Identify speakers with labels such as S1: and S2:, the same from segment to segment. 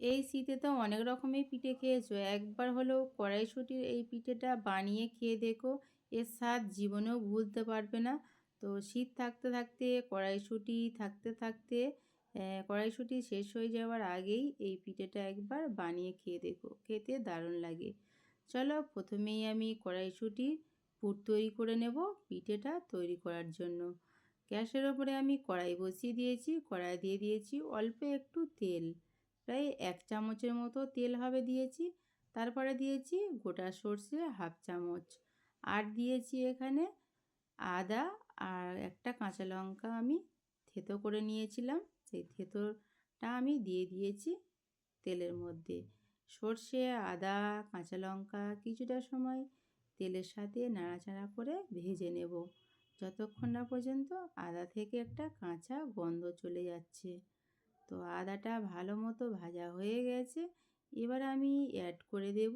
S1: এই শীতে তো অনেক রকমের পিঠে খেয়েছো। একবার হলেও কড়াইশুঁটির এই পিঠেটা বানিয়ে খেয়ে দেখো, এর স্বাদ জীবনেও ভুলতে পারবে না। তো শীত থাকতে থাকতে, কড়াইশুঁটি থাকতে থাকতে কড়াইশুঁটি শেষ হয়ে যাওয়ার আগেই এই পিঠেটা একবার বানিয়ে খেয়ে দেখো, খেতে দারুণ লাগে। চলো প্রথমেই আমি কড়াইশুঁটির পুর তৈরি করে নেব পিঠেটা তৈরি করার জন্য। গ্যাসের ওপরে আমি কড়াই বসিয়ে দিয়েছি, কড়াই দিয়ে দিয়েছি অল্প একটু তেল। প্রায় এক চামচের মতো তেল হবে দিয়েছি। তারপরে দিয়েছি গোটা সর্ষে হাফ চামচ। আর দিয়েছি এখানে আদা আর একটা কাঁচা লঙ্কা আমি থেতো করে নিয়েছিলাম। সেই থেতোটা আমি দিয়ে দিয়েছি তেলের মধ্যে। সর্ষে, আদা, কাঁচা লঙ্কা কিছুটা সময় তেলের সাথে নাড়াচাড়া করে ভেজে নেব। যতক্ষণ না পর্যন্ত আদা থেকে একটা কাঁচা গন্ধ চলে যাচ্ছে। তো আদাটা ভালো মতো ভাজা হয়ে গেছে। এবার আমি অ্যাড করে দেব।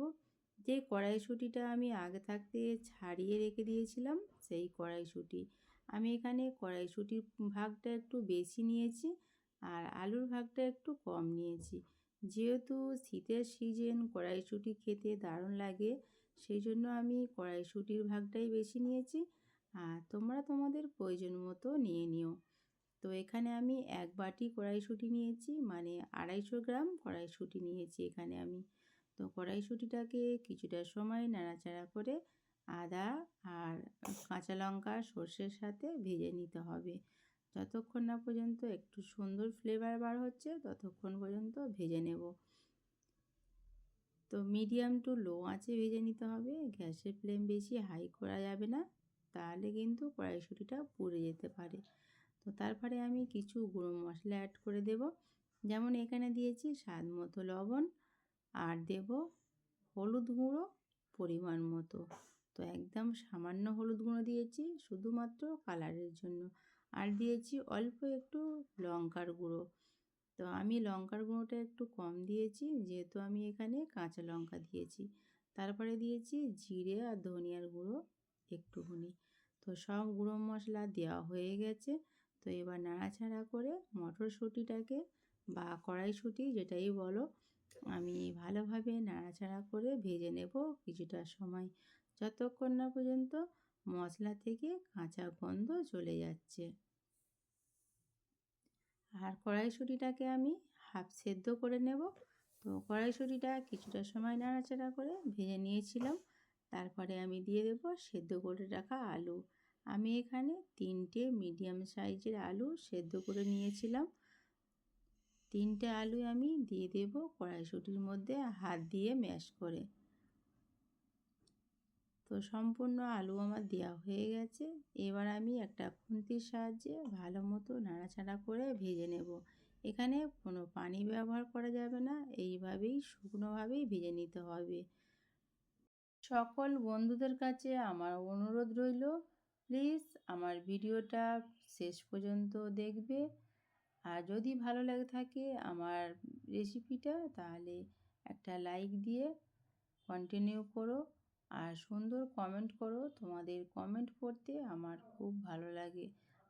S1: যে কড়াইশুঁটিটা আমি আগে থাকতে ছাড়িয়ে রেখে দিয়েছিলাম, সেই কড়াইশুঁটি। আমি এখানে কড়াইশুঁটির ভাগটা একটু বেশি নিয়েছি আর আলুর ভাগটা একটু কম নিয়েছি। যেহেতু শীতের সিজন কড়াইশুঁটি খেতে দারুণ লাগে, সেই জন্য আমি কড়াইশুঁটির ভাগটাই বেশি নিয়েছি। আর তোমরা তোমাদের প্রয়োজন মতো নিয়ে নিও। তো এখানে আমি এক বাটি কড়াইশুঁটি নিয়েছি মানে আড়াইশো গ্রাম কড়াইশুঁটি নিয়েছি এখানে আমি। তো কড়াইশুঁটিটাকে কিছুটা সময় নাড়াচাড়া করে আদা আর কাঁচা লঙ্কা সর্ষের সাথে ভেজে নিতে হবে। যতক্ষণ না পর্যন্ত একটু সুন্দর ফ্লেভার বার হচ্ছে, ততক্ষণ পর্যন্ত ভেজে নেব। তো মিডিয়াম টু লো আঁচে ভেজে নিতে হবে। গ্যাসের ফ্লেম বেশি হাই করা যাবে না, তাহলে কিন্তু কড়াইশুঁটিটা পুড়ে যেতে পারে। তো তারপরে আমি কিছু গুঁড়ো মশলা অ্যাড করে দেব। যেমন এখানে দিয়েছি স্বাদ মতো লবণ আর দেব হলুদ গুঁড়ো পরিমাণ মতো। তো একদম সামান্য হলুদ গুঁড়ো দিয়েছি শুধুমাত্র কালারের জন্য। আর দিয়েছি অল্প একটু লঙ্কার গুঁড়ো। তো আমি লঙ্কার গুঁড়োটা একটু কম দিয়েছি, যেহেতু আমি এখানে কাঁচা লঙ্কা দিয়েছি। তারপরে দিয়েছি জিরে আর ধনিয়ার গুঁড়ো একটুখানি। তো সব গুঁড়ো মশলা দেওয়া হয়ে গেছে। তো এবার নাড়াচাড়া করে মটরশুঁটিটাকে বা কড়াইশুঁটি যেটাই বলো, আমি ভালোভাবে নাড়াচাড়া করে ভেজে নেব কিছুটা সময়। যতক্ষণ না পর্যন্ত মশলা থেকে কাঁচা গন্ধ চলে যাচ্ছে। আর কড়াইশুঁটিটাকে আমি হাফ সেদ্ধ করে নেব। তো কড়াইশুঁটিটা কিছুটা সময় নাড়াচাড়া করে ভেজে নিয়েছিলাম। তারপরে আমি দিয়ে দেবো সেদ্ধ করে রাখা আলু। আমি এখানে তিনটে মিডিয়াম সাইজের আলু সেদ্ধ করে নিয়েছিলাম। তিনটে আলু আমি দিয়ে দেব কড়াইশুটির মধ্যে হাত দিয়ে ম্যাশ করে। তো সম্পূর্ণ আলু আমার দেওয়া হয়ে গেছে। এবার আমি একটা খুন্তির সাহায্যে ভালো মতো নাড়াচাড়া করে ভেজে নেব। এখানে কোনো পানি ব্যবহার করা যাবে না, এইভাবেই শুকনোভাবেই ভেজে নিতে হবে। সকল বন্ধুদের কাছে আমার অনুরোধ রইল প্লিজ আমার ভিডিওটা শেষ পর্যন্ত দেখবে। আর যদি ভালো লাগে থাকে আমার রেসিপিটা তাহলে একটা লাইক দিয়ে কন্টিনিউ করো। আর সুন্দর কমেন্ট করো, তোমাদের কমেন্ট পড়তে আমার খুব ভালো লাগে।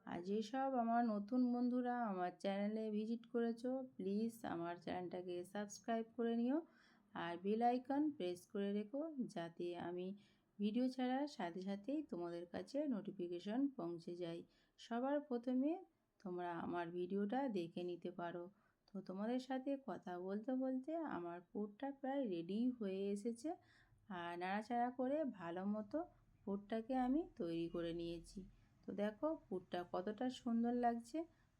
S1: আর যেসব আমার নতুন বন্ধুরা আমার চ্যানেলে ভিজিট করেছ প্লিজ আমার চ্যানেলটাকে সাবস্ক্রাইব করে নিও। আর বেল আইকন প্রেস করে রেখো, যাতে আমি ভিডিও ছাড়ার সাথে সাথেই তোমাদের কাছে নোটিফিকেশন পৌঁছে যায়। সবার প্রথমে তোমরা আমার ভিডিওটা দেখে নিতে পারো। তো তোমাদের সাথে কথা বলতে বলতে আমার পুরটা প্রায় রেডি হয়ে এসেছে। আর নাড়াচাড়া করে ভালো মতো পুরটাকে আমি তৈরি করে নিয়েছি। তো দেখো পুরটা কতটা সুন্দর লাগছে।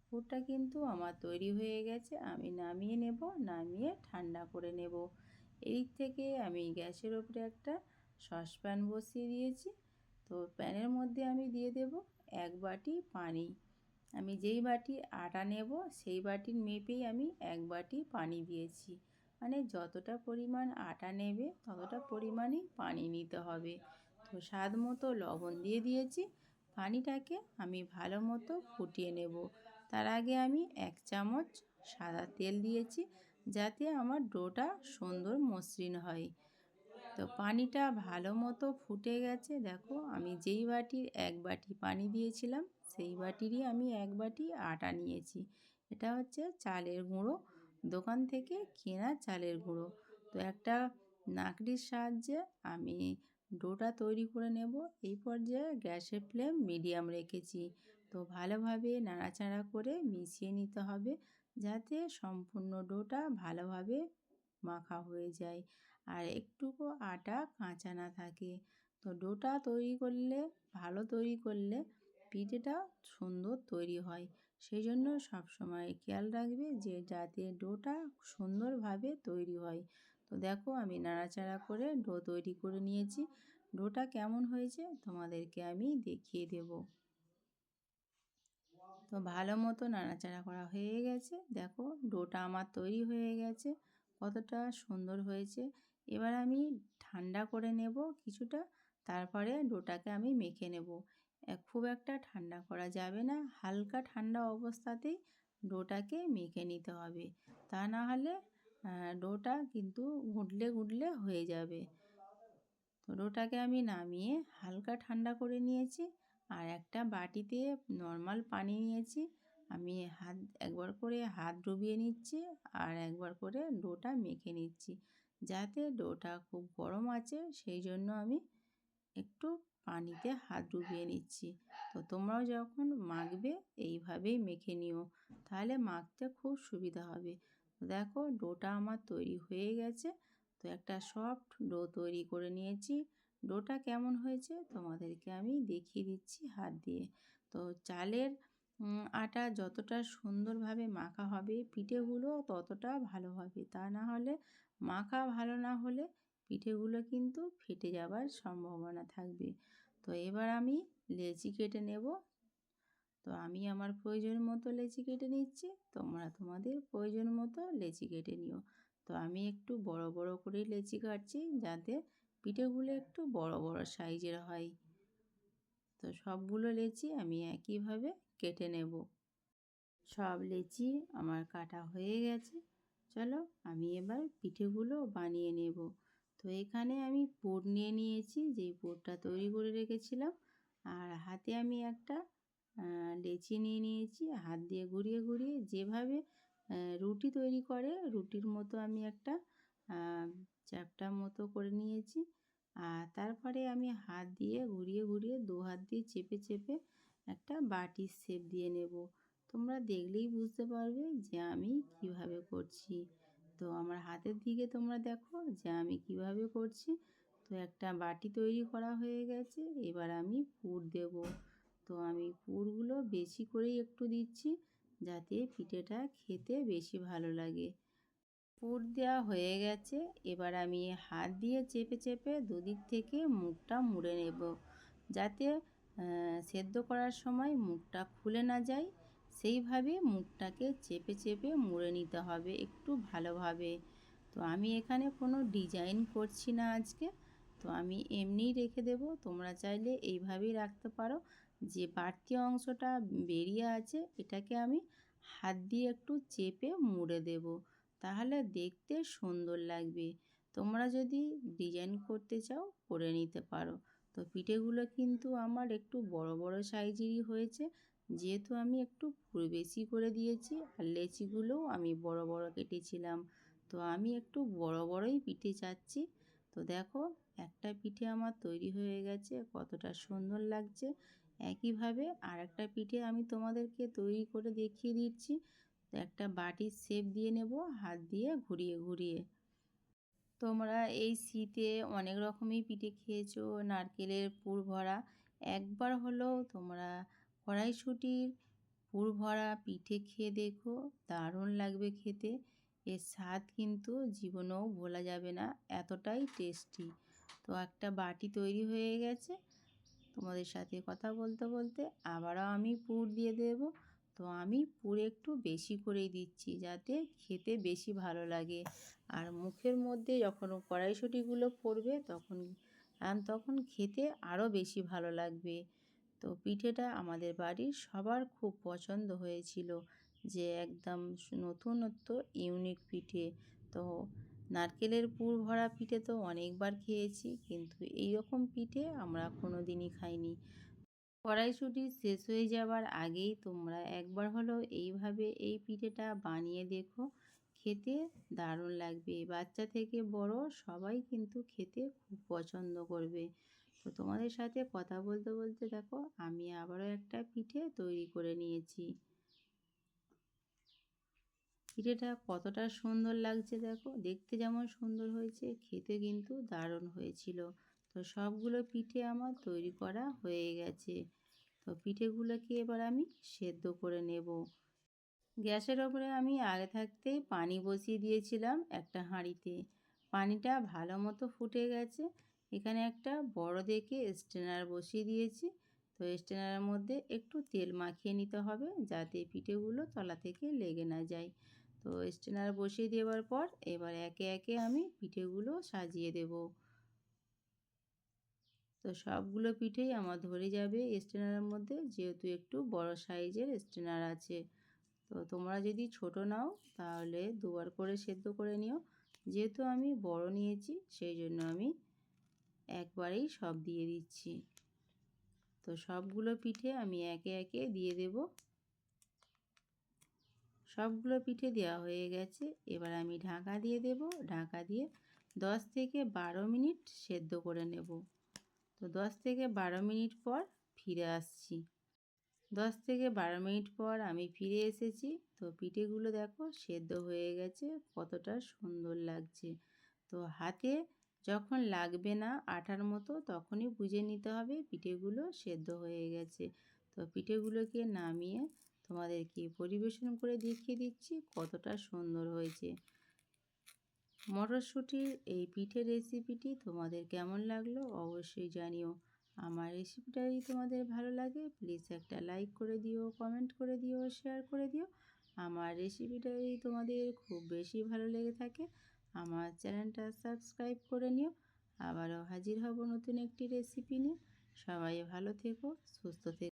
S1: পুরটা কিন্তু আমার তৈরি হয়ে গেছে। আমি নামিয়ে নেব, নামিয়ে ঠান্ডা করে নেব। এই থেকে আমি গ্যাসের ওপরে একটা সসপ্যান বসিয়ে দিয়েছি। তো প্যানের মধ্যে আমি দিয়ে দেব এক বাটি পানি। আমি যেই বাটি আটা নেব, সেই বাটির মেপেই আমি এক বাটি পানি দিয়েছি। মানে যতটা পরিমাণ আটা নেবে, ততটা পরিমাণই পানি নিতে হবে। তো স্বাদ মতো লবণ দিয়ে দিয়েছি। পানিটাকে আমি ভালো মতো ফুটিয়ে নেব। তার আগে আমি এক চামচ সাদা তেল দিয়েছি, যাতে আমার ডোটা সুন্দর মসৃণ হয়। তো পানিটা ভালো মতো ফুটে গেছে, দেখো আমি যেই বাটির এক বাটি পানি দিয়েছিলাম, সেই বাটিরই আমি এক বাটি আটা নিয়েছি। এটা হচ্ছে চালের গুঁড়ো, দোকান থেকে কেনা চালের গুঁড়ো। তো একটা নাকড়ির সাহায্যে আমি ডোটা তৈরি করে নেব, এই পর্যায়ে গ্যাসের ফ্লেম মিডিয়াম রেখেছি। তো ভালোভাবে নাড়াচাড়া করে মিশিয়ে নিতে হবে, যাতে সম্পূর্ণ ডোটা ভালোভাবে মাখা হয়ে যায়। আর একটুকু আটা কাঁচা না থাকে। তো ডোটা তৈরি করলে, ভালো তৈরি করলে পিঠেটা সুন্দর তৈরি হয়। সেই জন্য সবসময় খেয়াল রাখবে যে, যাতে ডোটা সুন্দরভাবে তৈরি হয়। তো দেখো, আমি নাড়াচাড়া করে ডো তৈরি করে নিয়েছি। ডোটা কেমন হয়েছে তোমাদেরকে আমি দেখিয়ে দেব। তো ভালো মতো নাড়াচাড়া করা হয়ে গেছে। দেখো, ডোটা আমার তৈরি হয়ে গেছে। কতটা সুন্দর হয়েছে। এবার আমি ঠান্ডা করে নেব কিছুটা, তারপরে ডোটাকে আমি মেখে নেব। খুব একটা ঠান্ডা করা যাবে না, হালকা ঠান্ডা অবস্থাতেই ডোটাকে মেখে নিতে হবে। তা না হলে ডোটা কিন্তু গুঁটলে গুঁটলে হয়ে যাবে। তো ডোটাকে আমি নামিয়ে হালকা ঠান্ডা করে নিয়েছি আর একটা বাটিতে নর্মাল পানি নিয়েছি। আমি হাত, একবার করে হাত ডুবিয়ে নিচ্ছি আর একবার করে ডোটা মেখে নিচ্ছি। যাতে ডোটা খুব গরম আছে, সেই জন্য আমি একটু পানিতে হাত ডুবিয়ে নিচ্ছি। তো তোমরাও যখন মাখবে, এইভাবেই মেখে নিও। তাহলে মাখতে খুব সুবিধা হবে। দেখো, ডোটা আমার তৈরি হয়ে গেছে। তো একটা সফট ডো তৈরি করে নিয়েছি। ডোটা কেমন হয়েছে, তোমাদেরকে আমি দেখিয়ে দিচ্ছি হাত দিয়ে। তো চালের আটা যতটা সুন্দরভাবে মাখা হবে, পিঠেগুলো ততটা ভালো হবে। তা না হলে মাখা ভালো না হলে পিঠেগুলো কিন্তু ফেটে যাবার সম্ভাবনা থাকবে। তো এবার আমি লেচি কেটে নেব। তো আমি আমার প্রয়োজন মতো লেচি কেটে নিচ্ছি, তোমরা তোমাদের প্রয়োজন মতো লেচি কেটে নিও। তো আমি একটু বড় বড় করে লেচি কাটছি যাতে পিঠেগুলো একটু বড় বড় সাইজের হয়। তো সবগুলো লেচি আমি একইভাবে কেটে নেব। সব লেচি আমার কাটা হয়ে গেছে। চলো আমি এবার পিঠেগুলো বানিয়ে নেব। তো এখানে আমি পুর নিয়ে নিয়েছি, যেই পুরটা তৈরি করে রেখেছিলাম। আর হাতে আমি একটা লেচি নিয়ে নিয়েছি। হাত দিয়ে ঘুরিয়ে ঘুরিয়ে যেভাবে রুটি তৈরি করে, রুটির মতো আমি একটা চ্যাপটা মতো করে নিয়েছি। আর তারপরে আমি হাত দিয়ে ঘুরিয়ে ঘুরিয়ে দু হাত দিয়ে চেপে চেপে একটা বাটির শেপ দিয়ে নেব। তোমরা দেখলেই বুঝতে পারবে যে আমি কীভাবে করছি। তো আমার হাতের দিকে তোমরা দেখো যে আমি কীভাবে করছি। তো একটা বাটি তৈরি করা হয়ে গেছে, এবার আমি পুর দেব। তো আমি পুরগুলো বেশি করেই একটু দিচ্ছি যাতে পিঠেটা খেতে বেশি ভালো লাগে। পুর দেওয়া হয়ে গেছে, এবার আমি হাত দিয়ে চেপে চেপে দুদিক থেকে মুখটা মুড়ে নেব। যাতে সেদ্ধ করার সময় মুখটা খুলে না যায়। সেইভাবে মুখটাকে চেপে চেপে মুড়ে নিতে হবে একটু ভালোভাবে। তো আমি এখানে কোনো ডিজাইন করছি না আজকে। তো আমি এমনিই রেখে দেব। তোমরা চাইলে এইভাবেই রাখতে পারো। যে বাড়তি অংশটা বেরিয়ে আছে, এটাকে আমি হাত দিয়ে একটু চেপে মুড়ে দেব। তাহলে দেখতে সুন্দর লাগবে। তোমরা যদি ডিজাইন করতে চাও, করে নিতে পারো। তো পিঠেগুলো কিন্তু আমার একটু বড় বড় সাইজেরই হয়েছে। যেহেতু আমি একটু বেশি করে দিয়েছি আর লেচিগুলোও আমি বড় বড় কেটেছিলাম, তো আমি একটু বড় বড়ই পিঠে চাচ্ছি। তো দেখো, একটা পিঠে আমার তৈরি হয়ে গেছে, কতটা সুন্দর লাগছে। একইভাবে আর একটা পিঠে আমি তোমাদেরকে তৈরি করে দেখিয়ে দিচ্ছি। একটা বাটির শেপ দিয়ে নেব, হাত দিয়ে ঘুরিয়ে ঘুরিয়ে। তোমরা এই শীতে অনেক রকমই পিঠে খেয়েছো, নারকেলের পুর ভরা। একবার হলেও তোমরা কড়াইশুঁটির পুর ভরা পিঠে খেয়ে দেখো, দারুণ লাগবে খেতে। এর স্বাদ কিন্তু জীবনেও ভোলা যাবে না, এতটাই টেস্টি তো একটা বাটি তৈরি হয়ে গেছে। তোমাদের সাথে কথা বলতে বলতে আবারও আমি পুর দিয়ে দেব। তো আমি পুর একটু বেশি করেই দিচ্ছি, যাতে খেতে বেশি ভালো লাগে। আর মুখের মধ্যে যখন কড়াইশুঁটিগুলো পড়বে তখন তখন খেতে আরও বেশি ভালো লাগবে। তো পিঠেটা আমাদের বাড়ির সবার খুব পছন্দ হয়েছিল যে একদম নতুনত্ব ইউনিক পিঠে। তো নারকেলের পুর ভরা পিঠে তো অনেকবার খেয়েছি, কিন্তু এই রকম পিঠে আমরা কোনো দিনই খাইনি। কড়াইশুঁটি শেষ হয়ে যাবার আগেই তোমরা একবার হলেও এইভাবে এই পিঠেটা বানিয়ে দেখো। খেতে দারুণ লাগবে। বাচ্চা থেকে বড় সবাই কিন্তু খেতে খুব পছন্দ করবে। তো তোমাদের সাথে কথা বলতে বলতে দেখো আমি আবারও একটা পিঠে তৈরি করে নিয়েছি। পিঠেটা কতটা সুন্দর লাগছে দেখো, দেখতে যেমন সুন্দর হয়েছে, খেতে কিন্তু দারুণ হয়েছিল। তো সবগুলো পিঠে আমার তৈরি করা হয়ে গেছে। তো পিঠেগুলোকে এবার আমি সেদ্ধ করে নেব। গ্যাসের ওপরে আমি আগে থাকতেই পানি বসিয়ে দিয়েছিলাম একটা হাঁড়িতে। পানিটা ভালো মতো ফুটে গেছে এখানে একটা বড় দেখে স্ট্রেনার বসিয়ে দিয়েছি। তো স্ট্রেনারের মধ্যে একটু তেল মাখিয়ে নিতে হবে যাতে পিঠেগুলো তলা থেকে লেগে না যায়। তো স্ট্রেনার বসিয়ে দেওয়ার পর এবার একে একে আমি পিঠেগুলো সাজিয়ে দেব। তো সবগুলো পিঠেই আমার ধরে যাবে স্ট্রেনারের মধ্যে, যেহেতু একটু বড় সাইজের স্ট্রেনার আছে। তো তোমরা যদি ছোট নাও, তাহলে দুবার করে সেদ্ধ করে নিও। যেহেতু আমি বড় নিয়েছি, সেই জন্য আমি একবারেই সব দিয়ে দিচ্ছি। তো সবগুলো পিঠে আমি একে একে দিয়ে দেব। সবগুলো পিঠে দেওয়া হয়ে গেছে। এবার আমি ঢাকা দিয়ে দেব। ঢাকা দিয়ে দশ থেকে বারো মিনিট সেদ্ধ করে নেব। তো দশ থেকে বারো মিনিট পর ফিরে আসছি। দশ থেকে বারো মিনিট পর আমি ফিরে এসেছি। তো পিঠেগুলো দেখো সেদ্ধ হয়ে গেছে। কতটা সুন্দর লাগছে। তো হাতে যখন লাগবে না আটার মতো, তখনই বুঝে নিতে হবে পিঠেগুলো সেদ্ধ হয়ে গেছে। তো পিঠেগুলোকে নামিয়ে তোমাদেরকে পরিবেশন করে দেখিয়ে দিচ্ছি কতটা সুন্দর হয়েছে। মটরশুঁটির এই পিঠে রেসিপিটি তোমাদের কেমন লাগল অবশ্যই জানিও। আমার রেসিপিটা যদি তোমাদের ভালো লাগে প্লিজ একটা লাইক করে দিও কমেন্ট করে দিও শেয়ার করে দিও। আমার রেসিপিটা যদি তোমাদের খুব বেশি ভালো লেগে থাকে আমার চ্যানেলটা সাবস্ক্রাইব করে নিও। আবারও হাজির হব নতুন একটি রেসিপি নিয়ে। সবাই ভালো থেকো, সুস্থ থেকো।